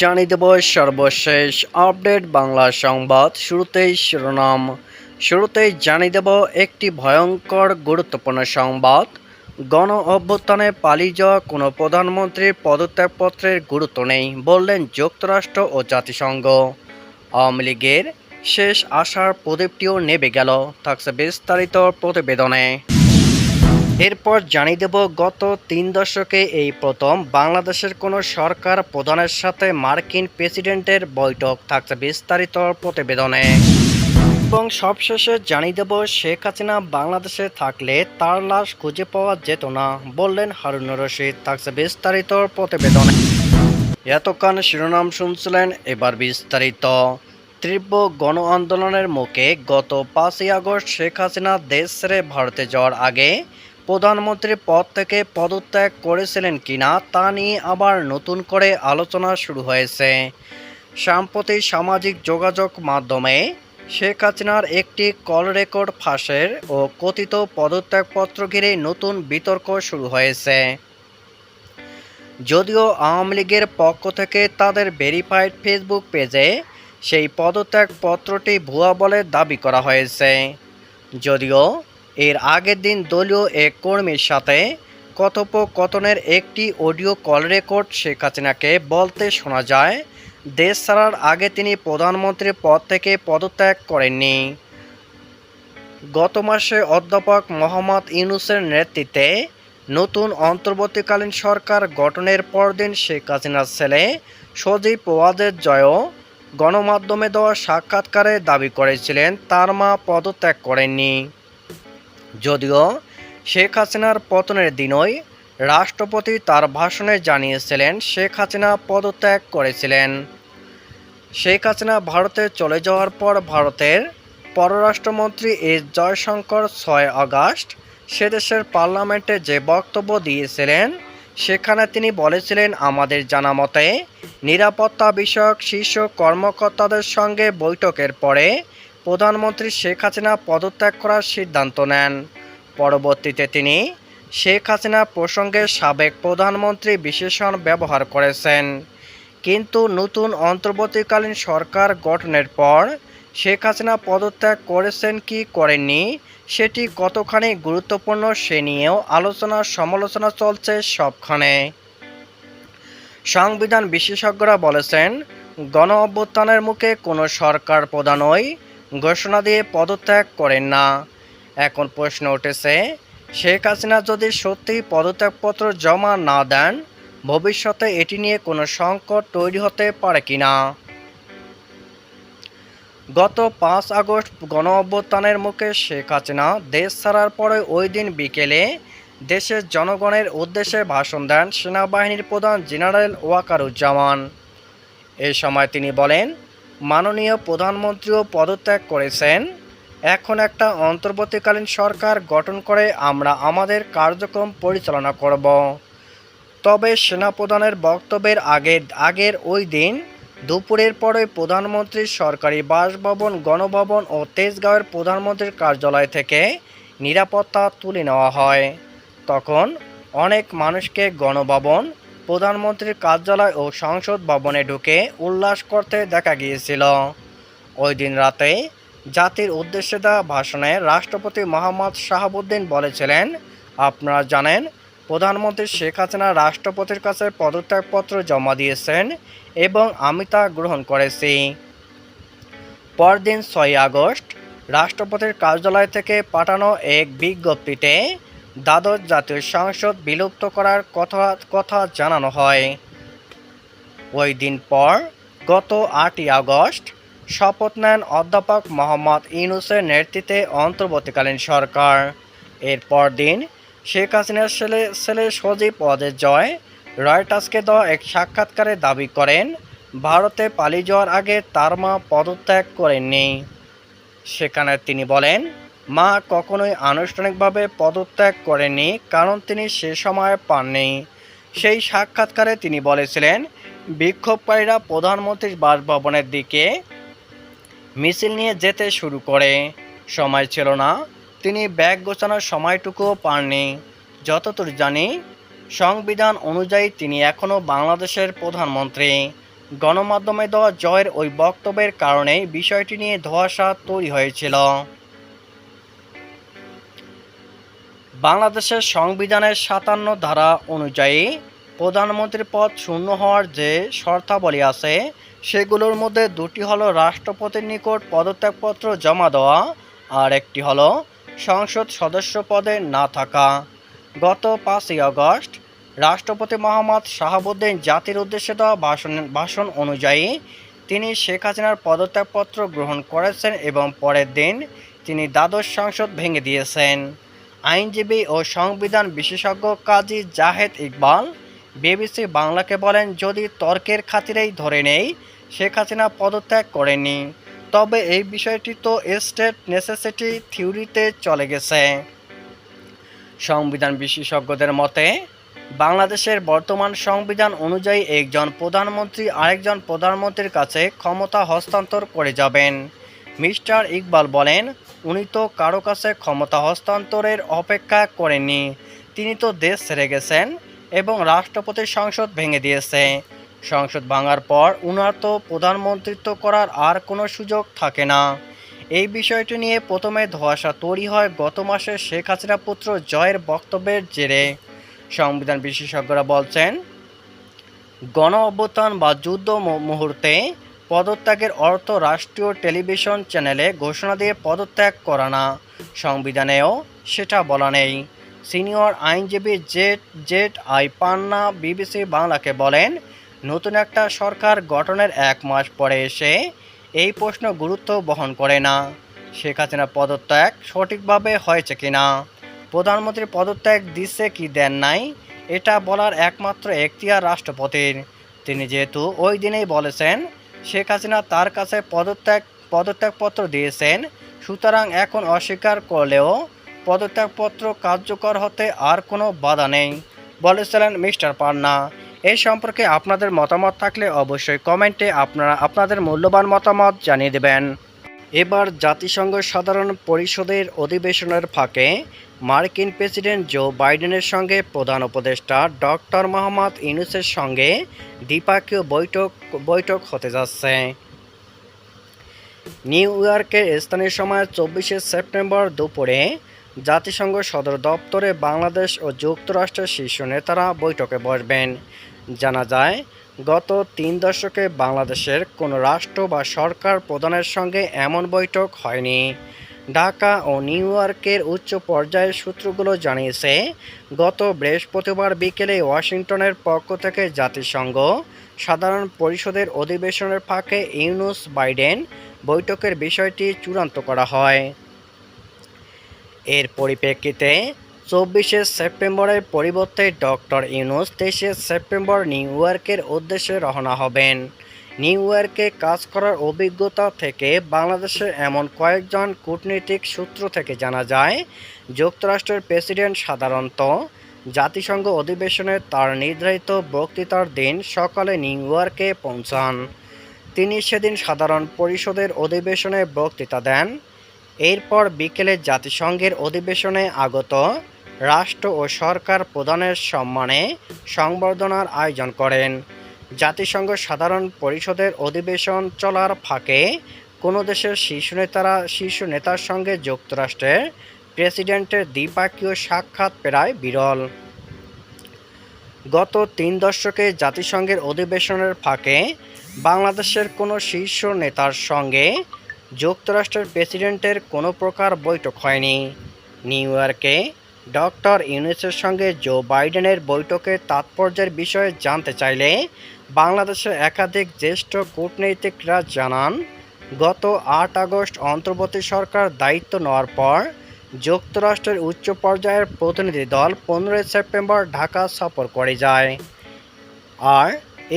জানিয়ে দেব সর্বশেষ আপডেট বাংলা সংবাদ। শুরুতেই শিরোনাম। শুরুতেই জানিয়ে দেব একটি ভয়ঙ্কর গুরুত্বপূর্ণ সংবাদ। গণ অভ্যুত্থানে পালিয়ে যাওয়া কোনো প্রধানমন্ত্রীর পদত্যাগপত্রের গুরুত্ব নেই বললেন যুক্তরাষ্ট্র ও জাতিসংঘ। আওয়ামী লীগের শেষ আশার প্রদীপটিও নেবে গেল, থাকছে বিস্তারিত প্রতিবেদনে। এরপর জানিয়ে দেব, গত তিন দশকে এই প্রথম বাংলাদেশের কোনো সরকার প্রধানের সাথে মার্কিন প্রেসিডেন্টের বৈঠক থাকছে বিস্তারিত প্রতিবেদনে। এবং সবশেষে জানিয়ে দেব, শেখ হাসিনা বাংলাদেশে থাকলে তার লাশ খুঁজে পাওয়া যেত না, বললেন হারুনুর রশিদ, থাকছে বিস্তারিত প্রতিবেদনে। এতক্ষণ শিরোনাম শুনছিলেন এবার বিস্তারিত। তীব্র গণ আন্দোলনের মুখে গত পাঁচই আগস্ট শেখ হাসিনা দেশ ছেড়ে ভারতে যাওয়ার আগে প্রধানমন্ত্রী পদ থেকে পদত্যাগ করেছিলেন কিনা তা নিয়ে আবার নতুন করে আলোচনা শুরু হয়েছে। সাম্প্রতি সামাজিক যোগাযোগ মাধ্যমে শেখ হাসিনার একটি কল রেকর্ড ফাঁসের ও কথিত পদত্যাগপত্র ঘিরে নতুন বিতর্ক শুরু হয়েছে। যদিও আওয়ামী লীগের পক্ষ থেকে তাদের ভেরিফাইড ফেসবুক পেজে সেই পদত্যাগপত্রটি ভুয়া বলে দাবি করা হয়েছে। যদিও এর আগের দিন দলীয় এক কর্মীর সাথে কথোপকথনের একটি অডিও কল রেকর্ড শেখ হাসিনাকে বলতে শোনা যায়, দেশ ছাড়ার আগে তিনি প্রধানমন্ত্রীর পদ থেকে পদত্যাগ করেননি। গত মাসে অধ্যাপক মোহাম্মদ ইউনুসের নেতৃত্বে নতুন অন্তর্বর্তীকালীন সরকার গঠনের পরদিন শেখ হাসিনার ছেলে সজীব ওয়াজেদ জয়ও গণমাধ্যমে দেওয়া সাক্ষাৎকারে দাবি করেছিলেন, তার মা পদত্যাগ করেননি। যদিও শেখ হাসিনার পতনের দিনই রাষ্ট্রপতি তার ভাষণে জানিয়েছিলেন শেখ হাসিনা পদত্যাগ করেছিলেন। শেখ হাসিনা ভারতে চলে যাওয়ার পর ভারতের পররাষ্ট্রমন্ত্রী এস জয়শঙ্কর ছয় আগস্ট সে দেশের পার্লামেন্টে যে বক্তব্য দিয়েছিলেন, সেখানে তিনি বলেছিলেন, আমাদের জানা মতে নিরাপত্তা বিষয়ক শীর্ষ কর্মকর্তাদের সঙ্গে বৈঠকের পরে প্রধানমন্ত্রী শেখ হাসিনা পদত্যাগ করার সিদ্ধান্ত নেন। পরবর্তীতে তিনি শেখ হাসিনা প্রসঙ্গে সাবেক প্রধানমন্ত্রী বিশেষণ ব্যবহার করেছেন। কিন্তু নতুন অন্তর্বর্তীকালীন সরকার গঠনের পর শেখ হাসিনা পদত্যাগ করেছেন কি করেননি, সেটি কতখানি গুরুত্বপূর্ণ সে নিয়েও আলোচনা সমালোচনা চলছে সবখানে। সংবিধান বিশেষজ্ঞরা বলেছেন গণ অভ্যুত্থানের মুখে কোনো সরকার প্রধানই ঘোষণা দিয়ে পদত্যাগ করেন না। এখন প্রশ্ন উঠেছে, শেখ হাসিনা যদি সত্যি পদত্যাগপত্র জমা না দেন, ভবিষ্যতে এটি নিয়ে কোনো সংকট তৈরি হতে পারে কিনা? গত পাঁচ আগস্ট গণ অভ্যুত্থানের মুখে শেখ হাসিনা দেশ ছাড়ার পরে ওই দিন বিকেলে দেশের জনগণের উদ্দেশ্যে ভাষণ দেন সেনাবাহিনীর প্রধান জেনারেল ওয়াকারুজ্জামান। এ সময় তিনি বলেন মাননীয় প্রধানমন্ত্রীও পদত্যাগ করেছেন। এখন একটা অন্তর্বর্তীকালীন সরকার গঠন করে আমরা আমাদের কার্যক্রম পরিচালনা করব। তবে সেনাপ্রধানের বক্তব্যের আগে, আগের ওই দিন দুপুরের পরে প্রধানমন্ত্রীর সরকারি বাসভবন, গণভবন ও তেজগাঁওয়ের প্রধানমন্ত্রীর কার্যালয় থেকে নিরাপত্তা তুলে নেওয়া হয়। তখন অনেক মানুষকে গণভবন প্রধানমন্ত্রীর কার্যালয় ও সংসদ ভবনে ঢুকে উল্লাস করতে দেখা গিয়েছিল। ওই দিন রাতে জাতির উদ্দেশ্যে দেওয়া ভাষণে রাষ্ট্রপতি মোহাম্মদ শাহাবুদ্দিন বলেছিলেন, আপনারা জানেন, প্রধানমন্ত্রী শেখ হাসিনা রাষ্ট্রপতির কাছে পদত্যাগপত্র জমা দিয়েছেন এবং আমি তা গ্রহণ করেছি। পরদিন ছয় আগস্ট রাষ্ট্রপতির কার্যালয় থেকে পাঠানো এক বিজ্ঞপ্তিতে দ্বাদশ জাতীয় সংসদ বিলুপ্ত করার কথা কথা জানানো হয়। ওই দিন পর, গত আটই আগস্ট, শপথ নেন অধ্যাপক মোহাম্মদ ইউনুসের নেতৃত্বে অন্তর্বর্তীকালীন সরকার। এরপর দিন, শেখ হাসিনার ছেলে ছেলে সজীব ওয়াজেদ জয় রয়টার্সকে দেওয়া এক সাক্ষাৎকারে দাবি করেন, ভারতে পালিয়ে যাওয়ার আগে তার মা পদত্যাগ করেননি। সেখানে তিনি বলেন মা কখনোই আনুষ্ঠানিকভাবে পদত্যাগ করেননি, কারণ তিনি সে সময় পাননি। সেই সাক্ষাৎকারে তিনি বলেছিলেন, বিক্ষোভকারীরা প্রধানমন্ত্রীর বাসভবনের দিকে মিছিল নিয়ে যেতে শুরু করে। সময় ছিল না, তিনি ব্যাগ গোছানোর সময়টুকুও পাননি। যতদূর জানি, সংবিধান অনুযায়ী তিনি এখনও বাংলাদেশের প্রধানমন্ত্রী। গণমাধ্যমে দেওয়া জয়ের ওই বক্তব্যের কারণেই বিষয়টি নিয়ে ধোঁয়াশা তৈরি হয়েছিল। বাংলাদেশের সংবিধানের সাতান্ন ধারা অনুযায়ী প্রধানমন্ত্রীর পদ শূন্য হওয়ার যে শর্তাবলী আছে, সেগুলোর মধ্যে দুটি হলো রাষ্ট্রপতির নিকট পদত্যাগপত্র জমা দেওয়া আর একটি হলো সংসদ সদস্য পদে না থাকা। গত পাঁচই আগস্ট রাষ্ট্রপতি মোহাম্মদ শাহাবুদ্দিন জাতির উদ্দেশ্যে দেওয়া ভাষণ ভাষণ অনুযায়ী তিনি শেখ হাসিনার পদত্যাগপত্র গ্রহণ করেছেন এবং পরের দিন তিনি দ্বাদশ সংসদ ভেঙে দিয়েছেন। আইনজীবী ও সংবিধান বিশেষজ্ঞ কাজী জাহেদ ইকবাল বিবিসি বাংলাকে বলেন, যদি তর্কের খাতিরেই ধরে নেই, শেখ হাসিনা পদত্যাগ করেনি তবে এই বিষয়টি তো স্টেট নেসেসিটি থিওরিতে চলে গেছে। সংবিধান বিশেষজ্ঞদের মতে, বাংলাদেশের বর্তমান সংবিধান অনুযায়ী একজন প্রধানমন্ত্রী আরেকজন প্রধানমন্ত্রীর কাছে ক্ষমতা হস্তান্তর করে যাবেন। মিস্টার ইকবাল বলেন উনি তো কারও কাছে ক্ষমতা হস্তান্তরের অপেক্ষা করেননি। তিনি তো দেশ ছেড়ে গেছেন এবং রাষ্ট্রপতির সংসদ ভেঙে দিয়েছে। সংসদ ভাঙার পর উনার তো প্রধানমন্ত্রিত্ব করার আর কোনো সুযোগ থাকে না। এই বিষয়টি নিয়ে প্রথমে ধোঁয়াশা তৈরি হয় গত মাসে শেখ হাসিনা পুত্র জয়ের বক্তব্যের জেরে। সংবিধান বিশেষজ্ঞরা বলছেন, গণ অভ্যুত্থান বা যুদ্ধ মুহূর্তে পদত্যাগের অর্থ রাষ্ট্রীয় টেলিভিশন চ্যানেলে ঘোষণা দিয়ে পদত্যাগ করা না। সংবিধানেও সেটা বলা নেই। সিনিয়র আইনজীবী Z Z I Panna, BBC বাংলাকে বলেন, নতুন একটা সরকার গঠনের এক মাস পরে এসে এই প্রশ্ন গুরুত্ব বহন করে না। শেখ হাসিনা পদত্যাগ সঠিকভাবে হয়েছে কিনা প্রধানমন্ত্রী পদত্যাগ দিচ্ছে কি দেন নাই, এটা বলার একমাত্র এখতিয়ার রাষ্ট্রপতির। তিনি যেহেতু ওই দিনেই বলেছেন শেখ হাসিনা তার কাছে পদত্যাগ, পদত্যাগপত্র দিয়েছেন। সুতরাং এখন অস্বীকার করলেও পদত্যাগপত্র কার্যকর হতে আর কোনো বাধা নেই, বলেছিলেন মিস্টার পান্না। এই সম্পর্কে আপনাদের মতামত থাকলে অবশ্যই কমেন্টে আপনারা, আপনাদের মূল্যবান মতামত জানিয়ে দেবেন। এবার জাতিসংঘ সাধারণ পরিষদের অধিবেশনের ফাঁকে মার্কিন প্রেসিডেন্ট জো বাইডেনের সঙ্গে প্রধান উপদেষ্টা ডক্টর মোহাম্মদ ইউনুসের সঙ্গে দ্বিপাক্ষীয় বৈঠক বৈঠক হতে যাচ্ছে। নিউ ইয়র্কের স্থানীয় সময় চব্বিশে সেপ্টেম্বর দুপুরে জাতিসংঘ সদর দপ্তরে বাংলাদেশ ও যুক্তরাষ্ট্রের শীর্ষ নেতারা বৈঠকে বসবেন। জানা যায়, গত তিন দশকে বাংলাদেশের কোনো রাষ্ট্র বা সরকার প্রধানের সঙ্গে এমন বৈঠক হয়নি। ঢাকা ও নিউ ইয়র্কের উচ্চ পর্যায়ের সূত্রগুলো জানিয়েছে, গত বৃহস্পতিবার বিকেলে ওয়াশিংটনের পক্ষ থেকে জাতিসংঘ, সাধারণ পরিষদের অধিবেশনের ফাঁকে ইউনুস বাইডেন বৈঠকের বিষয়টি চূড়ান্ত করা হয়। এর পরিপ্রেক্ষিতে চব্বিশে সেপ্টেম্বরের পরিবর্তে ডক্টর ইউনুস তেইশে সেপ্টেম্বর নিউ ইয়র্কের উদ্দেশ্যে রওনা হবেন। নিউ ইয়র্কে কাজ করার অভিজ্ঞতা থেকে বাংলাদেশের এমন কয়েকজন কূটনীতিক সূত্র থেকে জানা যায়, যুক্তরাষ্ট্রের প্রেসিডেন্ট সাধারণত জাতিসংঘ অধিবেশনে তার নির্ধারিত বক্তৃতার দিন সকালে নিউ ইয়র্কে পৌঁছান। তিনি সেদিন সাধারণ পরিষদের অধিবেশনে বক্তৃতা দেন। এরপর বিকেলে জাতিসংঘের অধিবেশনে আগত রাষ্ট্র ও সরকার প্রধানের সম্মানে সংবর্ধনার আয়োজন করেন। জাতিসংঘ সাধারণ পরিষদের অধিবেশন চলার ফাঁকে কোনো দেশের শীর্ষ নেতারা শীর্ষ নেতার সঙ্গে যুক্তরাষ্ট্রের প্রেসিডেন্টের দ্বিপাক্ষীয় সাক্ষাৎ প্রায় বিরল। গত তিন দশকে জাতিসংঘের অধিবেশনের ফাঁকে বাংলাদেশের কোনো শীর্ষ নেতার সঙ্গে যুক্তরাষ্ট্রের প্রেসিডেন্টের কোনো প্রকার বৈঠক হয়নি। নিউ ইয়র্কে ডক্টর ইউনুসের সঙ্গে জো বাইডেনের বৈঠকের তাৎপর্যের বিষয়ে জানতে চাইলে বাংলাদেশের একাধিক জ্যেষ্ঠ কূটনীতিকরা জানান, গত আট আগস্ট অন্তর্বর্তী সরকার দায়িত্ব নেওয়ার পর যুক্তরাষ্ট্রের উচ্চ পর্যায়ের প্রতিনিধি দল পনেরোই সেপ্টেম্বর ঢাকা সফর করে যায়। আর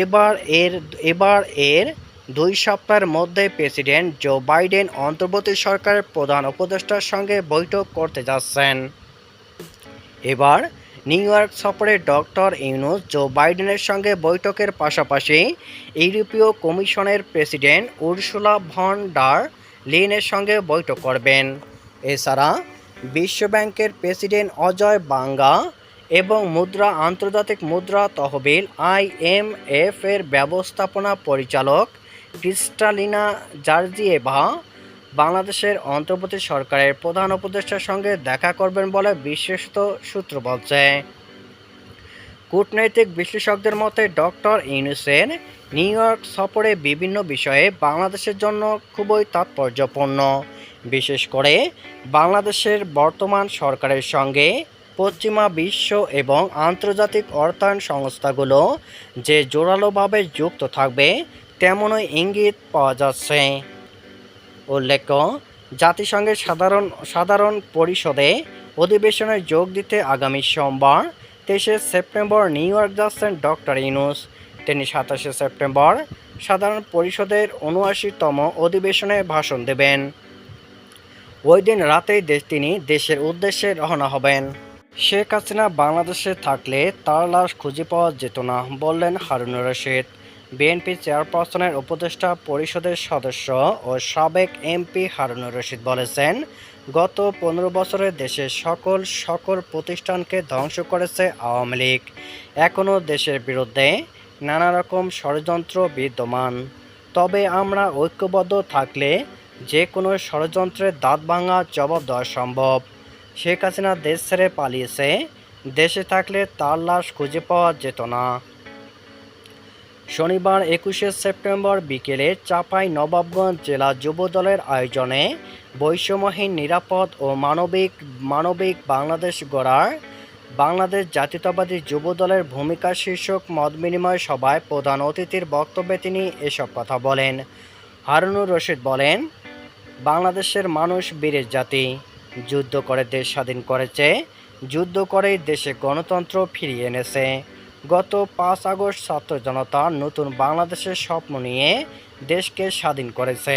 এবার এর এবার এর দুই সপ্তাহের মধ্যে প্রেসিডেন্ট জো বাইডেন অন্তর্বর্তী সরকারের প্রধান উপদেষ্টার সঙ্গে বৈঠক করতে যাচ্ছেন। এবার নিউ ইয়র্ক সফরে ডক্টর ইউনুস জো বাইডেনের সঙ্গে বৈঠকের পাশাপাশি ইউরোপীয় কমিশনের প্রেসিডেন্ট উর্সুলা ভন ডার লিনের সঙ্গে বৈঠক করবেন। এছাড়া বিশ্বব্যাংকের প্রেসিডেন্ট অজয় বাঙ্গা এবং মুদ্রা, আন্তর্জাতিক মুদ্রা তহবিল আইএমএফ এর ব্যবস্থাপনা পরিচালক ক্রিস্টালিনা জার্জিয়েভা বাংলাদেশের অন্তর্বর্তী সরকারের প্রধান উপদেষ্টার সঙ্গে দেখা করবেন বলে বিশ্বস্ত সূত্র বলছে। কূটনৈতিক বিশ্লেষকদের মতে, ডক্টর ইউনুসেন নিউ ইয়র্ক সফরে বিভিন্ন বিষয়ে বাংলাদেশের জন্য খুবই তাৎপর্যপূর্ণ। বিশেষ করে বাংলাদেশের বর্তমান সরকারের সঙ্গে পশ্চিমা বিশ্ব এবং আন্তর্জাতিক অর্থায়ন সংস্থাগুলো যে জোরালোভাবে যুক্ত থাকবে, তেমনই ইঙ্গিত পাওয়া যাচ্ছে। উল্লেখ্য, জাতিসংঘের সাধারণ সাধারণ পরিষদে অধিবেশনে যোগ দিতে আগামী সোমবার, তেইশে সেপ্টেম্বর নিউ ইয়র্ক যাচ্ছেন ডক্টর ইনুস তিনি সাতাশে সেপ্টেম্বর সাধারণ পরিষদের উনআশিতম অধিবেশনে ভাষণ দেবেন। ওই দিন রাতেই দেশ তিনি দেশের উদ্দেশ্যে রওনা হবেন। শেখ হাসিনা বাংলাদেশে থাকলে তার লাশ খুঁজে পাওয়া যেত না, বললেন হারুনুর রশিদ। বিএনপি চেয়ারপারসনের উপদেষ্টা পরিষদের সদস্য ও সাবেক এমপি হারুনুর রশিদ বলেছেন, গত পনেরো বছরে দেশের সকল সকল প্রতিষ্ঠানকে ধ্বংস করেছে আওয়ামী লীগ। এখনও দেশের বিরুদ্ধে নানা রকম ষড়যন্ত্র বিদ্যমান। তবে আমরা ঐক্যবদ্ধ থাকলে যে কোনো ষড়যন্ত্রের দাঁত ভাঙা জবাব দেওয়া সম্ভব। শেখ হাসিনা দেশ ছেড়ে পালিয়েছে, দেশে থাকলে তার লাশ খুঁজে পাওয়া যেত না। শনিবার একুশে সেপ্টেম্বর বিকেলে চাপাই নবাবগঞ্জ জেলা যুবদলের আয়োজনে বৈষম্যহীন নিরাপদ ও মানবিক মানবিক বাংলাদেশ গড়ার বাংলাদেশ জাতীয়তাবাদী যুবদলের ভূমিকা শীর্ষক মত বিনিময় সভায় প্রধান অতিথির বক্তব্যে তিনি এসব কথা বলেন। হারুনুর রশিদ বলেন, বাংলাদেশের মানুষ বীরের জাতি। যুদ্ধ করে দেশ স্বাধীন করেছে। যুদ্ধ করেই দেশে গণতন্ত্র ফিরিয়ে এনেছে। গত পাঁচ আগস্ট ছাত্র জনতা নতুন বাংলাদেশের স্বপ্ন নিয়ে দেশকে স্বাধীন করেছে।